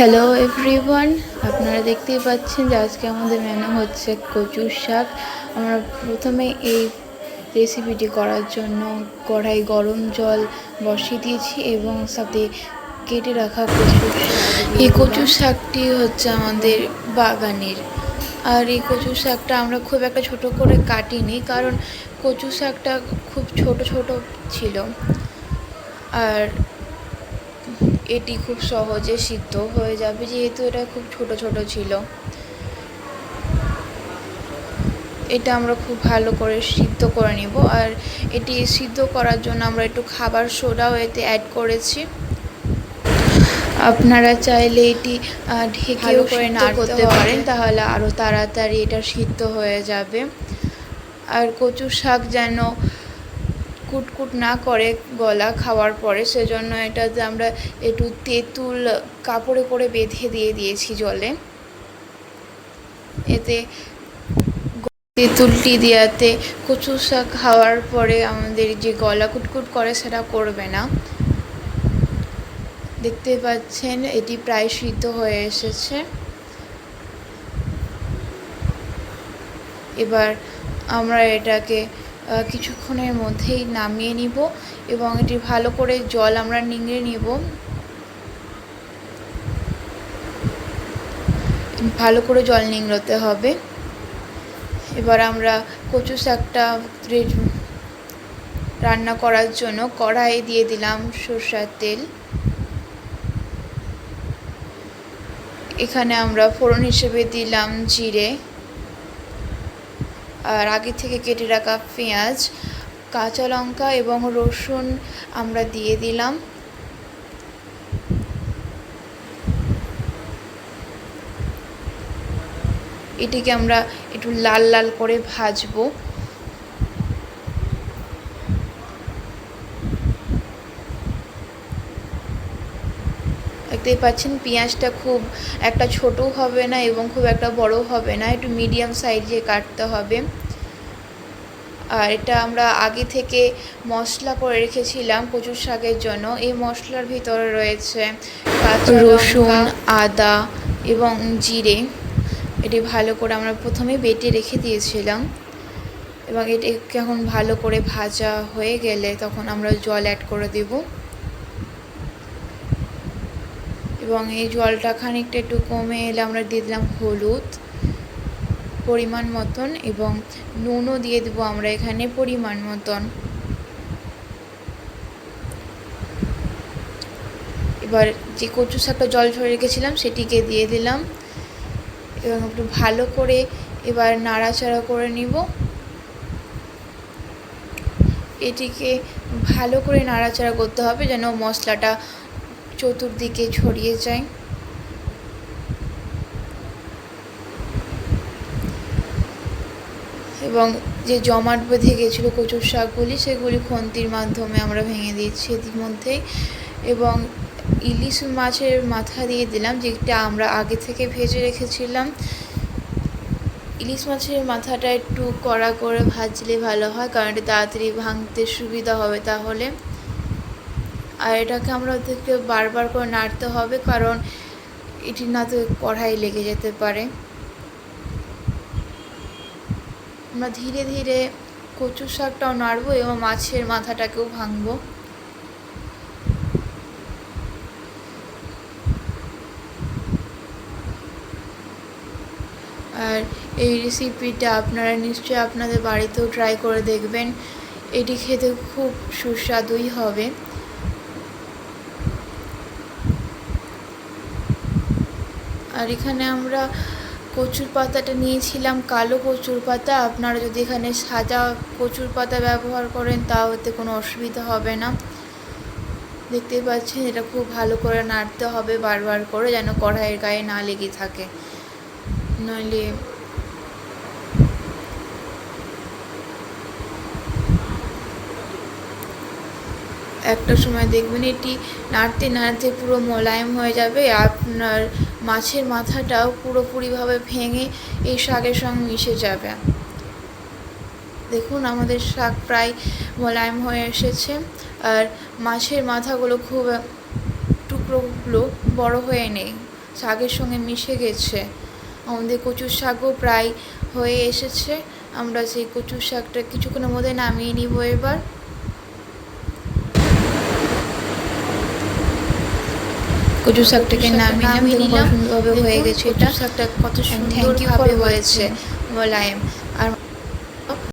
Hello everyone আপনারা দেখতেই পাচ্ছেন যে আজকে আমাদের মেনু হচ্ছে কচুর শাক। আমরা প্রথমে এই রেসিপিটি করার জন্য কড়াই গরম জল বসিয়ে দিয়েছি এবং সাথে কেটে রাখা কচুর এই কচুর শাকটি হচ্ছে আমাদের বাগানের। আর এই কচুর শাকটা আমরা খুব একটা ছোট করে কাটিনি কারণ কচু শাকটা খুব ছোট ছোট ছিল। আর এটি খুব সহজে সিদ্ধ হয়ে যাবে যেহেতু এটা খুব ছোট ছোট ছিল। এটা আমরা খুব ভালো করে সিদ্ধ করে নিব। আর এটি সিদ্ধ করার জন্য আমরা একটু খাবার সোডাও এতে অ্যাড করেছি। আপনারা চাইলে এটি ঢেকেও করে না করতে পারেন। তাহলে আরও তাড়াতাড়ি এটা সিদ্ধ হয়ে যাবে। আর কচু শাক যেন কুটকুট না করে গলা খাওয়ার পরে সেজন্য এটাতে আমরা একটু তেঁতুল কাপড়ে করে বেঁধে দিয়ে দিয়েছি জলে। এতে তেঁতুলটি দেওয়াতে কচু শাক খাওয়ার পরে আমাদের যে গলা কুটকুট করে সেটা করবে না। দেখতে পাচ্ছেন, এটি প্রায় সিদ্ধ হয়ে এসেছে। এবার আমরা এটাকে কিছুক্ষণের মধ্যেই নামিয়ে নিব এবং এটি ভালো করে জল আমরা নিংড়ে নিব। ভালো করে জল নিংড়োতে হবে। এবার আমরা কচু শাকটা রান্না করার জন্য কড়াইয়ে দিয়ে দিলাম সরষার তেল। এখানে আমরা ফোড়ন হিসেবে দিলাম জিরে। আর আগে থেকে কেটে রাখা পেঁয়াজ, কাঁচা লঙ্কা এবং রসুন আমরা দিয়ে দিলাম। এটিকে আমরা একটু লাল লাল করে ভাজবো। দেখতেই পাচ্ছেন পেঁয়াজটা খুব একটা ছোটও হবে না এবং খুব একটা বড় হবে না একটু মিডিয়াম সাইজে কাটতে হবে। আর এটা আমরা আগে থেকে মশলা করে রেখেছিলাম কচুর শাকের জন্য এই মশলার ভিতরে রয়েছে কাঁচা রসুন আদা এবং জিরে। এটি ভালো করে আমরা প্রথমে বেটে রেখে দিয়েছিলাম। এবং এটি যখন ভালো করে ভাজা হয়ে গেলে তখন আমরা জল অ্যাড করে দেব। এবং এই জলটা খানিকটা একটু কমে এলে আমরা দিয়ে দিলাম হলুদ পরিমাণ মতন এবং নুনও দিয়ে দেবো আমরা এখানে পরিমাণ মতন। এবার যে কচু শাকটা জল ঝরে রেখেছিলাম সেটিকে দিয়ে দিলাম এবং একটু ভালো করে এবার নাড়াচাড়া করে নিব। এটিকে ভালো করে নাড়াচাড়া করতে হবে যেন মশলাটা চতুর্দিকে ছড়িয়ে যায়। এবং যে জমাট বেঁধে গেছিল কচুর শাকগুলি, সেগুলি খন্তির মাধ্যমে আমরা ভেঙে দিয়েছি এটির মধ্যেই এবং ইলিশ মাছের মাথা দিয়ে দিলাম, যেটা আমরা আগে থেকে ভেজে রেখেছিলাম। ইলিশ মাছের মাথাটা একটু কড়া করে ভাজলে ভালো হয়, কারণ এটা তাড়াতাড়ি ভাঙতে সুবিধা হবে তাহলে। আর এটাকে আমরা ওদেরকে বারবার করে নাড়তে হবে, কারণ এটি না তো কড়াই লেগে যেতে পারে। আমরা ধীরে ধীরে কচু শাকটাও নাড়বো এবং মাছের মাথাটাকেও ভাঙবো। আর এই রেসিপিটা আপনারা নিশ্চয়ই আপনাদের বাড়িতেও ট্রাই করে দেখবেন। এটি খেতে খুব সুস্বাদুই হবে। আর এখানে আমরা কচুর পাতাটা নিয়েছিলাম, কালো কচুর পাতা। আপনারা যদি এখানে সাদা কচুর পাতা ব্যবহার করেন তাও কোনো অসুবিধা হবে না। দেখতে পাচ্ছেন, এটা খুব ভালো করে নাড়তে হবে বারবার করে, যেন কড়াইয়ের গায়ে না লেগে থাকে। নইলে একটা সময় দেখবেন এটি নাড়তে নাড়তে পুরো মোলায়েম হয়ে যাবে, আপনার মাছের মাথাটাও পুরোপুরিভাবে ভেঙে এই শাকের সঙ্গে মিশে যাবে। দেখুন আমাদের শাক প্রায় মোলায়েম হয়ে এসেছে, আর মাছের মাথাগুলো খুব টুকরোগুলো বড় হয়ে নেই, শাকের সঙ্গে মিশে গেছে। আমাদের কচুর শাকও প্রায় হয়ে এসেছে, আমরা সেই কচুর শাকটা কিছুক্ষণের মধ্যে নামিয়ে নিব এবার। কচু শাকটাকে নামিয়ে নিলাম। সুন্দরভাবে হয়ে গেছে। এটা শাকটা কত সুন্দর ভাবে হয়েছে। মোলায়েম। আর